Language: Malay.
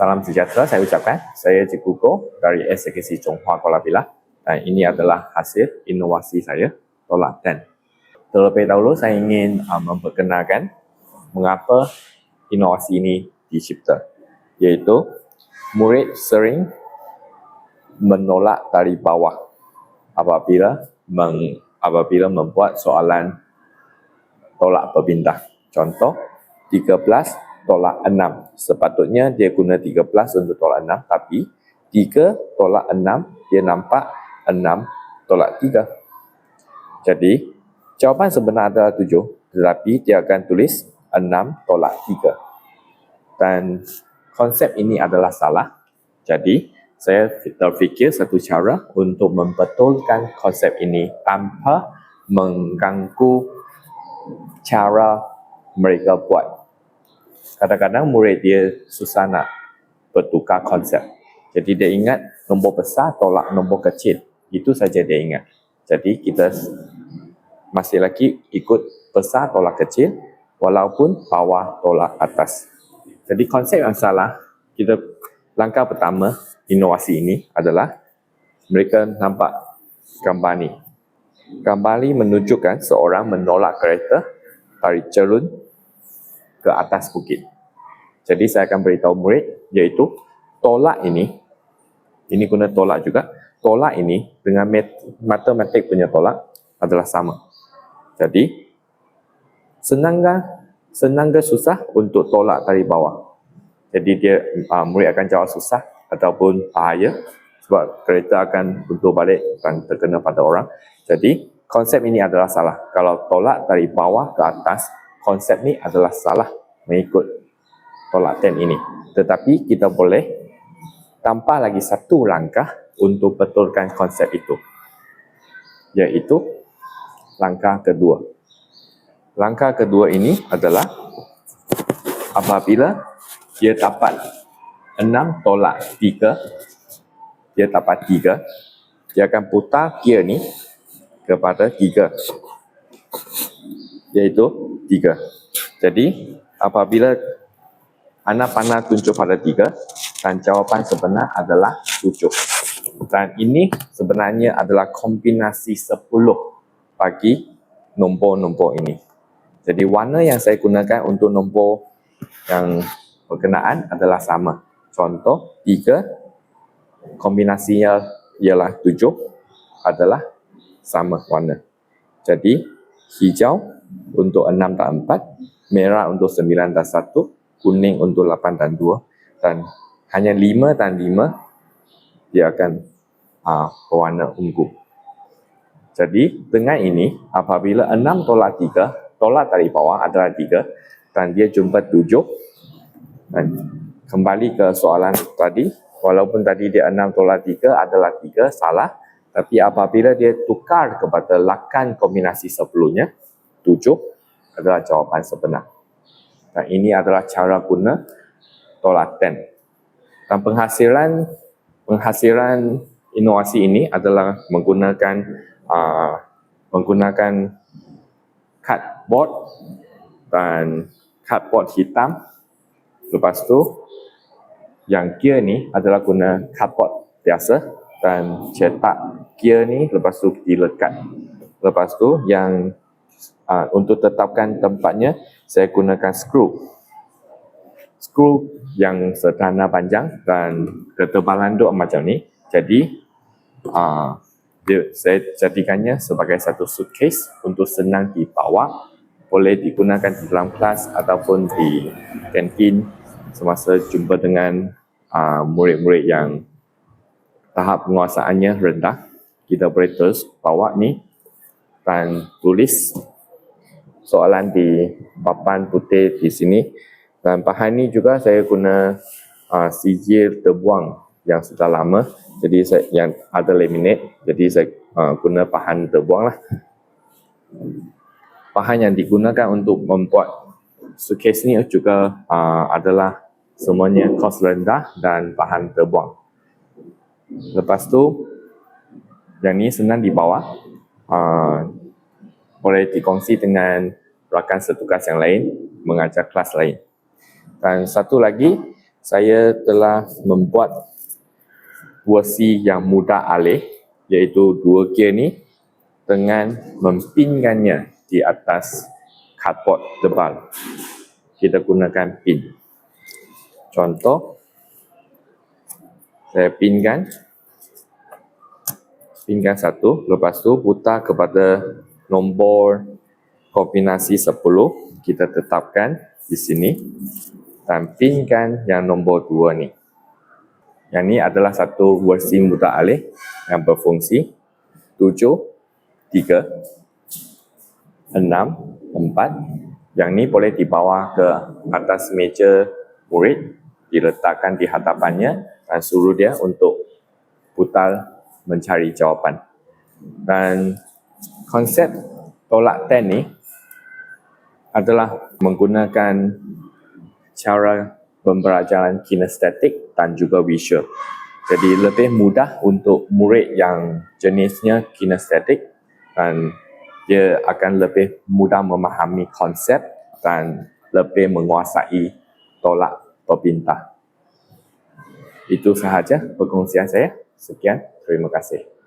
Salam sejahtera saya ucapkan. Saya Cikgu Ko dari SKC Chonghua Kuala Pilah dan ini adalah hasil inovasi saya tolak 10. Terlebih dahulu saya ingin uh, memperkenalkan mengapa inovasi ini dicipta iaitu murid sering menolak dari bawah apabila meng, apabila membuat soalan tolak berpindah. Contoh 13 tolak 6. Sepatutnya dia guna 13 untuk tolak 6 tapi 3 tolak 6 dia nampak 6 tolak 3. Jadi jawapan sebenar adalah 7 tetapi dia akan tulis 6 tolak 3. Dan konsep ini adalah salah. Jadi saya terfikir satu cara untuk membetulkan konsep ini tanpa mengganggu cara mereka buat kadang-kadang murid dia susah nak bertukar konsep. Jadi dia ingat nombor besar tolak nombor kecil. Itu saja dia ingat. Jadi kita masih lagi ikut besar tolak kecil walaupun bawah tolak atas. Jadi konsep yang salah, kita langkah pertama inovasi ini adalah mereka nampak gambar ni. Gambar ni menunjukkan seorang menolak kereta dari cerun ke atas bukit. Jadi saya akan beritahu murid iaitu tolak ini, ini guna tolak juga, tolak ini dengan matematik punya tolak adalah sama. Jadi senang ke, senang ke susah untuk tolak dari bawah. Jadi dia uh, murid akan jawab susah ataupun bahaya sebab kereta akan buntur balik dan terkena pada orang. Jadi konsep ini adalah salah. Kalau tolak dari bawah ke atas, konsep ini adalah salah mengikut tolak 10 ini. Tetapi kita boleh tambah lagi satu langkah untuk betulkan konsep itu. Iaitu langkah kedua. Langkah kedua ini adalah apabila dia dapat 6 tolak 3, dia dapat 3, dia akan putar gear ni kepada 3. Iaitu 3. Jadi apabila anda panah tunjuk pada tiga dan jawapan sebenar adalah tujuh. Dan ini sebenarnya adalah kombinasi sepuluh bagi nombor-nombor ini. Jadi warna yang saya gunakan untuk nombor yang berkenaan adalah sama. Contoh tiga kombinasinya ialah tujuh adalah sama warna. Jadi hijau untuk enam dan empat, merah untuk sembilan dan satu, kuning untuk 8 dan 2 dan hanya 5 dan 5 dia akan uh, berwarna ungu. Jadi dengan ini apabila 6 tolak 3 tolak dari bawah adalah 3 dan dia jumpa 7 dan kembali ke soalan tadi walaupun tadi dia 6 tolak 3 adalah 3 salah tapi apabila dia tukar kepada lakan kombinasi sebelumnya 7 adalah jawapan sebenar. Dan ini adalah cara guna tolak 10. Dan penghasilan penghasilan inovasi ini adalah menggunakan uh, menggunakan cardboard dan cardboard hitam. Lepas tu yang gear ni adalah guna cardboard biasa dan cetak gear ni lepas tu dilekat. Lepas tu yang uh, untuk tetapkan tempatnya saya gunakan skru skru yang sederhana panjang dan ketebalan duk macam ni. Jadi uh, dia, saya jadikannya sebagai satu suitcase untuk senang dibawa. Boleh digunakan di dalam kelas ataupun di kantin semasa jumpa dengan murid-murid uh, yang tahap penguasaannya rendah. Kita boleh terus bawa ni dan tulis soalan di papan putih di sini. Dan bahan ni juga saya guna uh, sijil terbuang yang sudah lama. Jadi saya yang ada laminate. Jadi saya uh, guna bahan terbuang lah. Bahan yang digunakan untuk membuat suitcase ni juga uh, adalah semuanya kos rendah dan bahan terbuang. Lepas tu yang ni senang dibawa uh, boleh dikongsi dengan rakan setugas yang lain mengajar kelas lain. Dan satu lagi, saya telah membuat versi yang mudah alih iaitu dua gear ni dengan mempinkannya di atas cardboard tebal. Kita gunakan pin. Contoh, saya pinkan pinkan satu, lepas tu putar kepada nombor kombinasi 10 kita tetapkan di sini dan pinkan yang nombor 2 ni. Yang ni adalah satu versi mudah alih yang berfungsi 7, 3, 6, 4. Yang ni boleh dibawa ke atas meja murid, diletakkan di hadapannya dan suruh dia untuk putar mencari jawapan. Dan konsep tolak 10 ni adalah menggunakan cara pembelajaran kinestetik dan juga visual. Jadi lebih mudah untuk murid yang jenisnya kinestetik dan dia akan lebih mudah memahami konsep dan lebih menguasai tolak perbintah. Itu sahaja perkongsian saya. Sekian, terima kasih.